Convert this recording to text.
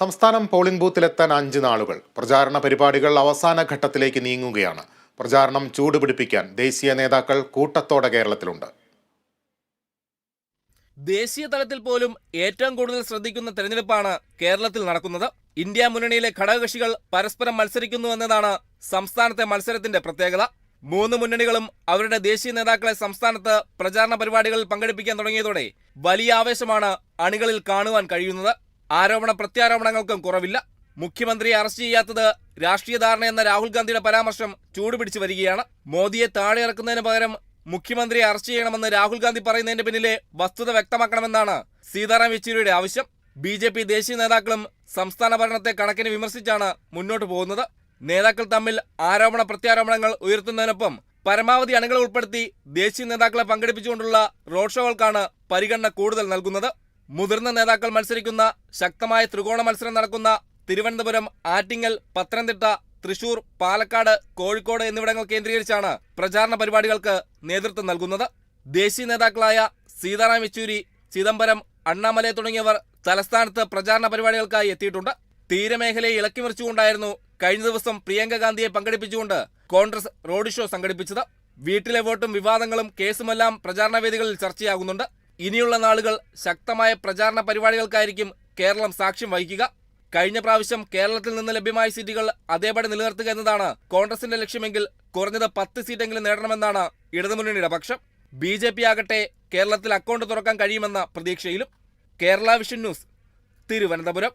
സംസ്ഥാനം പോളിംഗ് ബൂത്തിലെത്താൻ അഞ്ച് നാളുകൾ. പ്രചാരണ പരിപാടികൾ അവസാന ഘട്ടത്തിലേക്ക് നീങ്ങുകയാണ്. പ്രചാരണം ചൂടുപിടിപ്പിക്കാൻ ദേശീയ നേതാക്കൾ കൂട്ടത്തോടെ കേരളത്തിലുണ്ട്. ദേശീയ തലത്തിൽ പോലും ഏറ്റവും കൂടുതൽ ശ്രദ്ധിക്കുന്ന തെരഞ്ഞെടുപ്പാണ് കേരളത്തിൽ നടക്കുന്നത്. ഇന്ത്യ മുന്നണിയിലെ ഘടകകക്ഷികൾ പരസ്പരം മത്സരിക്കുന്നു എന്നതാണ് സംസ്ഥാനത്തെ മത്സരത്തിന്റെ പ്രത്യേകത. മൂന്ന് മുന്നണികളും അവരുടെ ദേശീയ നേതാക്കളെ സംസ്ഥാനത്ത് പ്രചാരണ പരിപാടികളിൽ പങ്കെടുപ്പിക്കാൻ തുടങ്ങിയതോടെ വലിയ ആവേശമാണ് അണികളിൽ കാണുവാൻ കഴിയുന്നത്. ആരോപണ പ്രത്യാരോപണങ്ങൾക്കും കുറവില്ല. മുഖ്യമന്ത്രിയെ അറസ്റ്റ് ചെയ്യാത്തത് രാഷ്ട്രീയ ധാരണ എന്ന രാഹുൽ ഗാന്ധിയുടെ പരാമർശം ചൂടുപിടിച്ചു വരികയാണ്. മോദിയെ താഴെ ഇറക്കുന്നതിന് പകരം മുഖ്യമന്ത്രിയെ അറസ്റ്റ് ചെയ്യണമെന്ന് രാഹുൽ ഗാന്ധി പറയുന്നതിന്റെ പിന്നിലെ വസ്തുത വ്യക്തമാക്കണമെന്നാണ് സീതാറാം യെച്ചൂരിയുടെ ആവശ്യം. ബി ജെ പി ദേശീയ നേതാക്കളും സംസ്ഥാന ഭരണത്തെ കണക്കിന് വിമർശിച്ചാണ് മുന്നോട്ട് പോകുന്നത്. നേതാക്കൾ തമ്മിൽ ആരോപണ പ്രത്യാരോപണങ്ങൾ ഉയർത്തുന്നതിനൊപ്പം പരമാവധി അണികളെ ഉൾപ്പെടുത്തി ദേശീയ നേതാക്കളെ പങ്കെടുപ്പിച്ചുകൊണ്ടുള്ള റോഡ് ഷോകൾക്കാണ് പരിഗണന കൂടുതൽ നൽകുന്നത്. മുതിർന്ന നേതാക്കൾ മത്സരിക്കുന്ന ശക്തമായ ത്രികോണ മത്സരം നടക്കുന്ന തിരുവനന്തപുരം ആറ്റിങ്ങൽ പത്തനംതിട്ട തൃശൂർ പാലക്കാട് കോഴിക്കോട് എന്നിവിടങ്ങൾ കേന്ദ്രീകരിച്ചാണ് പ്രചാരണ പരിപാടികൾക്ക് നേതൃത്വം നൽകുന്നത്. ദേശീയ നേതാക്കളായ സീതാറാം യെച്ചൂരി ചിദംബരം അണ്ണാമലൈ തുടങ്ങിയവർ തലസ്ഥാനത്ത് പ്രചാരണ പരിപാടികൾക്കായി എത്തിയിട്ടുണ്ട്. തീരമേഖലയെ ഇളക്കി മറിച്ചുകൊണ്ടായിരുന്നു കഴിഞ്ഞ ദിവസം പ്രിയങ്ക ഗാന്ധിയെ പങ്കെടുപ്പിച്ചുകൊണ്ട് കോൺഗ്രസ് റോഡ് ഷോ സംഘടിപ്പിച്ചത്. വീട്ടിലെ വോട്ടും വിവാദങ്ങളും കേസുമെല്ലാം പ്രചാരണ വേദികളിൽ ചർച്ചയാകുന്നുണ്ട്. ഇനിയുള്ള നാളുകൾ ശക്തമായ പ്രചാരണ പരിപാടികൾക്കായിരിക്കും കേരളം സാക്ഷ്യം വഹിക്കുക. കഴിഞ്ഞ പ്രാവശ്യം കേരളത്തിൽ നിന്ന് ലഭ്യമായ സീറ്റുകൾ അതേപടി നിലനിർത്തുക എന്നതാണ് കോൺഗ്രസിന്റെ ലക്ഷ്യമെങ്കിൽ കുറഞ്ഞത് പത്ത് സീറ്റെങ്കിലും നേടണമെന്നാണ് ഇടതുമുന്നണിയുടെ പക്ഷം. ബി ജെ പി ആകട്ടെ കേരളത്തിൽ അക്കൗണ്ട് തുറക്കാൻ കഴിയുമെന്ന പ്രതീക്ഷയിലും. Kerala Vision News Thiruvananthapuram.